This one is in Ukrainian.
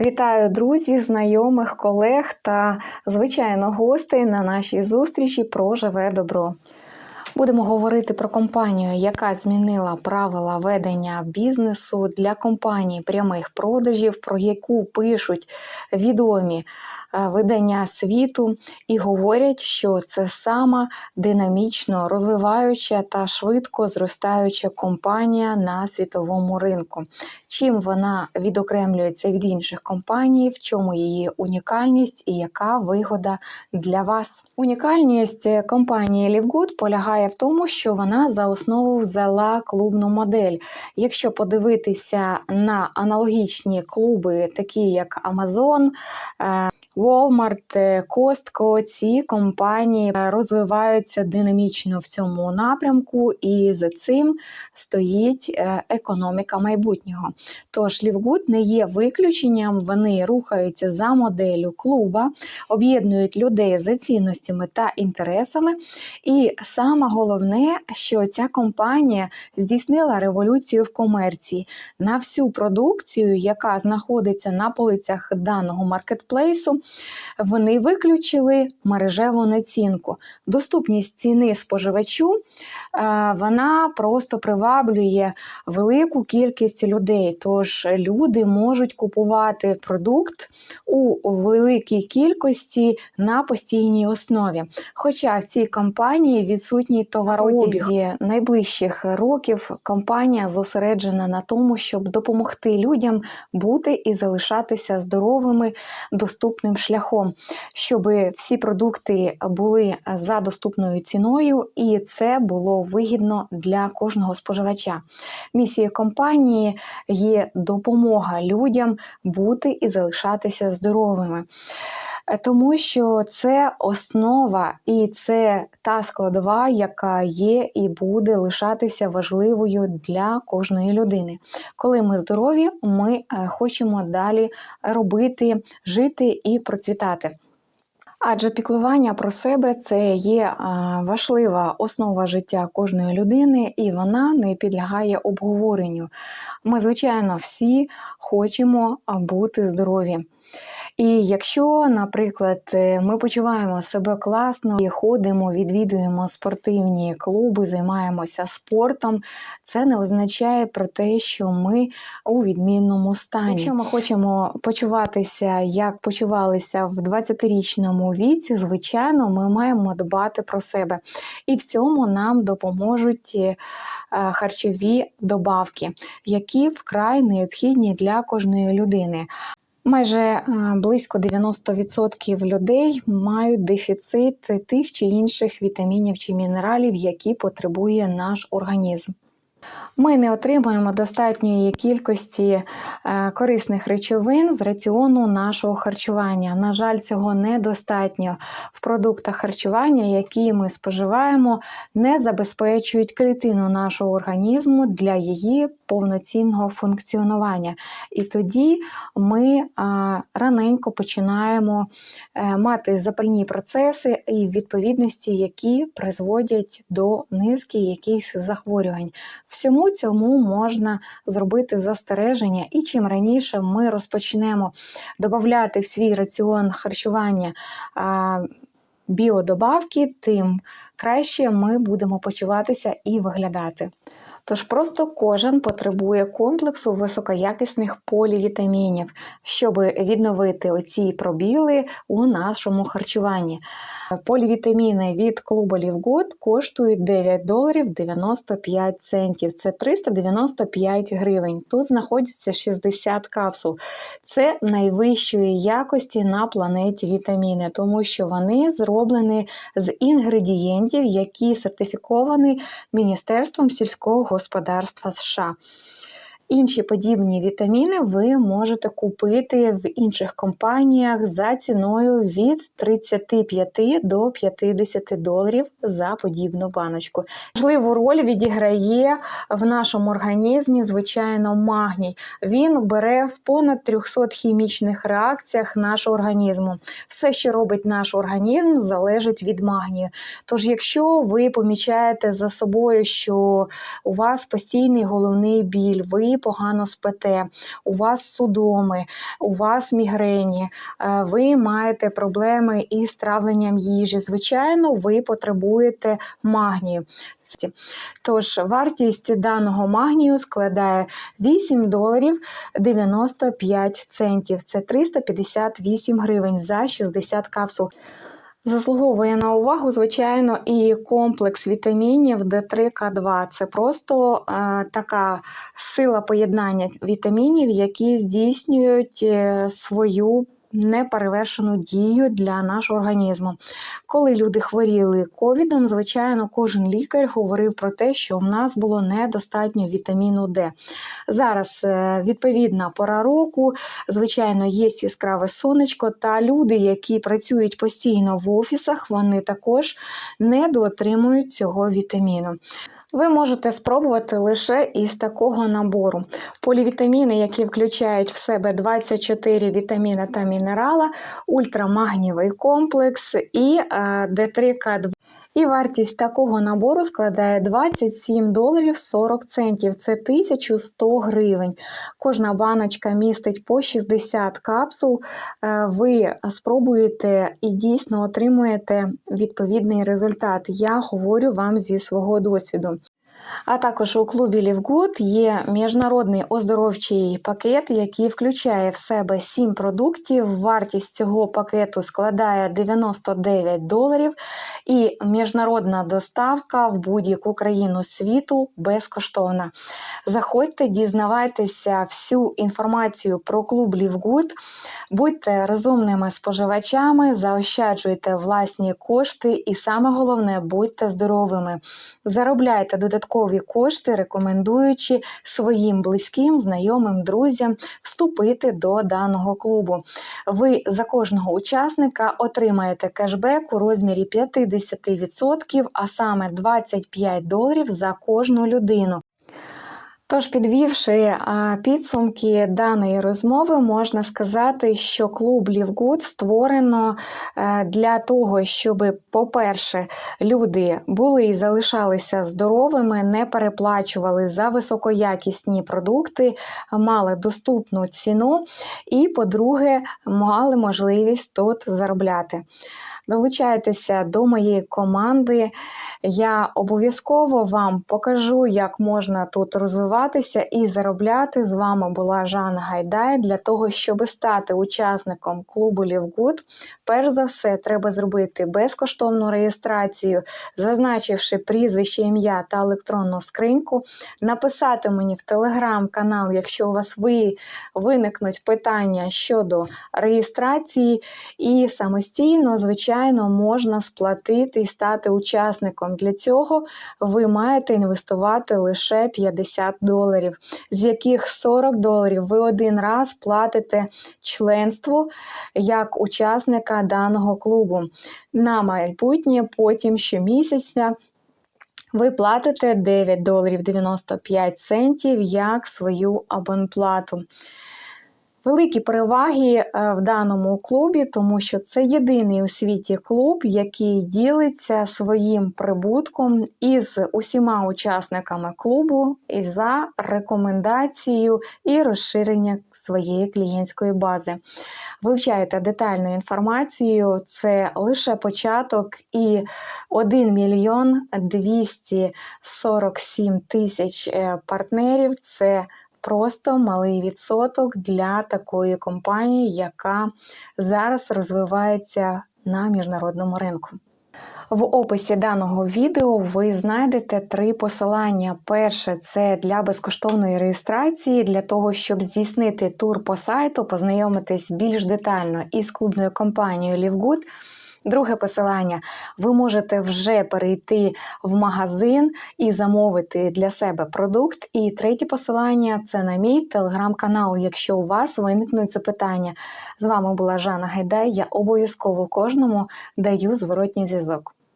Вітаю друзі, знайомих, колег та, звичайно, гостей на нашій зустрічі про живе добро. Будемо говорити про компанію, яка змінила правила ведення бізнесу для компаній прямих продажів, про яку пишуть відомі видання світу і говорять, що це сама динамічно розвиваюча та швидко зростаюча компанія на світовому ринку. Чим вона відокремлюється від інших компаній, в чому її унікальність і яка вигода для вас? Унікальність е, компанії Livegood полягає в тому, що вона за основу взяла клубну модель. Якщо подивитися на аналогічні клуби, такі як Amazon, е, Walmart, е, Costco, ці компанії е, розвиваються динамічно в цьому напрямку, і за цим стоїть е, економіка майбутнього. Тож Лівгуд не є виключенням, вони рухаються за моделлю клуба, об'єднують людей за цінностями та інтересами. І саме головне, що ця компанія здійснила революцію в комерції на всю продукцію, яка знаходиться на полицях даного маркетплейсу вони виключили мережеву націнку. Доступність ціни споживачу е, вона просто приваблює велику кількість людей. Тож люди можуть купувати продукт у великій кількості на постійній основі. Хоча в цій компанії відсутній товарообіг. найближчих років компанія зосереджена на тому, щоб допомогти людям бути і залишатися здоровими доступним шляхом, щоб всі продукти були за доступною ціною, і це було вигідно для кожного споживача. Місія компанії є допомога людям бути і залишатися здоровими. Тому що це основа і це та складова, яка є і буде лишатися важливою для кожної людини. Коли ми здорові, ми е, хочемо далі робити, жити і процвітати. Адже піклування про себе це є важлива основа життя кожної людини, і вона не підлягає обговоренню. Ми, звичайно, всі хочемо бути здорові. І якщо, наприклад, е, ми почуваємо себе класно і ходимо, відвідуємо спортивні клуби, займаємося спортом, це не означає про те, що ми у відмінному стані. Якщо ми хочемо почуватися, як почувалися в 20-річному віці, звичайно, ми маємо дбати про себе. І в цьому нам допоможуть е, харчові добавки, які вкрай необхідні для кожної людини. Майже е, близько 90% людей мають дефіцит тих чи інших вітамінів чи мінералів, які потребує наш організм. Ми не отримуємо достатньої кількості е, корисних речовин з раціону нашого харчування. На жаль, цього недостатньо в продуктах харчування, які ми споживаємо, не забезпечують клітину нашого організму для її повноцінного функціонування. І тоді ми раненько починаємо е, мати запальні процеси і відповідності, які призводять до низки якихось захворювань. Всьому цьому можна зробити застереження, і чим раніше ми розпочнемо додати в свій раціон харчування біодобавки, тим краще ми будемо почуватися і виглядати. Тож просто кожен потребує комплексу високоякісних полівітамінів, щоб відновити оці пробіли у нашому харчуванні. Полівітаміни від клубу Лівгуд коштують 9 доларів 95 центів. Це 395 гривень. Тут знаходиться 60 капсул. Це найвищої якості на планеті вітаміни, тому що вони зроблені з інгредієнтів, які сертифіковані Міністерством сільського господарства США. Інші подібні вітаміни ви можете купити в інших компаніях за ціною від 35 до 50 доларів за подібну баночку. Важливу роль відіграє в нашому організмі, звичайно, магній. Він бере в понад 300 хімічних реакціях нашого організму. Все, що робить наш організм, залежить від магнію. Тож, якщо ви помічаєте за собою, що у вас постійний головний біль, ви погано спите, у вас судоми, у вас мігрені, е, ви маєте проблеми із травленням їжі. Звичайно, ви потребуєте магнію. Тож вартість даного магнію складає 8 доларів 95 центів. Це 358 гривень за 60 капсул. Заслуговує на увагу, звичайно, і комплекс вітамінів D3К2. Це просто е, така сила поєднання вітамінів, які здійснюють е, свою неперевершену дію для нашого організму. Коли люди хворіли ковідом, звичайно, кожен лікар говорив про те, що в нас було недостатньо вітаміну Д. Зараз е, відповідна пора року, звичайно, є яскраве сонечко, та люди, які працюють постійно в офісах, вони також недоотримують цього вітаміну. Ви можете спробувати лише із такого набору. Полівітаміни, які включають в себе 24 вітаміни та мінерала, ультрамагнієвий комплекс і D3К2. І вартість такого набору складає 27 доларів 40 центів. Це 1100 гривень. Кожна баночка містить по 60 капсул. Е, Ви спробуєте і дійсно отримуєте відповідний результат. Я говорю вам зі свого досвіду. А також у клубі Лівгуд є міжнародний оздоровчий пакет, який включає в себе 7 продуктів. Вартість цього пакету складає 99 доларів, і міжнародна доставка в будь-яку країну світу безкоштовна. Заходьте, дізнавайтеся всю інформацію про клуб Лівгуд, будьте розумними споживачами, заощаджуйте власні кошти, і саме головне будьте здоровими. Заробляйте додатково додаткові кошти, рекомендуючи своїм близьким, знайомим, друзям вступити до даного клубу. Ви за кожного учасника отримаєте кешбек у розмірі 50%, а саме 25 доларів за кожну людину. Тож, підвівши підсумки даної розмови, можна сказати, що клуб Лівгуд створено е, для того, щоб, по-перше, люди були і залишалися здоровими, не переплачували за високоякісні продукти, мали доступну ціну, і, по-друге, мали можливість тут заробляти. Долучайтеся до моєї команди. Я обов'язково вам покажу, як можна тут розвиватися і заробляти. З вами була Жанна Гайдай. Для того, щоб стати учасником клубу Лівгуд, перш за все, треба зробити безкоштовну реєстрацію, зазначивши прізвище, ім'я та електронну скриньку, написати мені в телеграм-канал, якщо у вас ви, виникнуть питання щодо реєстрації, і самостійно, звичайно, можна сплатити і стати учасником. Для цього ви маєте інвестувати лише 50 доларів, з яких 40 доларів ви один раз платите членство як учасника даного клубу. На майбутнє потім щомісяця. Ви платите 9 доларів 95 центів як свою абонплату. Великі переваги е, в даному клубі, тому що це єдиний у світі клуб, який ділиться своїм прибутком із усіма учасниками клубу і за рекомендацією і розширення своєї клієнтської бази. Вивчайте детальну інформацію, це лише початок і 1 мільйон 247 тисяч е, партнерів. Це просто малий відсоток для такої компанії, яка зараз розвивається на міжнародному ринку. В описі даного відео ви знайдете три посилання. Перше це для безкоштовної реєстрації, для того, щоб здійснити тур по сайту, познайомитись більш детально із клубною компанією Лівгуд. Друге посилання, ви можете вже перейти в магазин і замовити для себе продукт. І третє посилання це на мій телеграм-канал. Якщо у вас виникнуть запитання. З вами була Жанна Гайдай. Я обов'язково кожному даю зворотній зв'язок.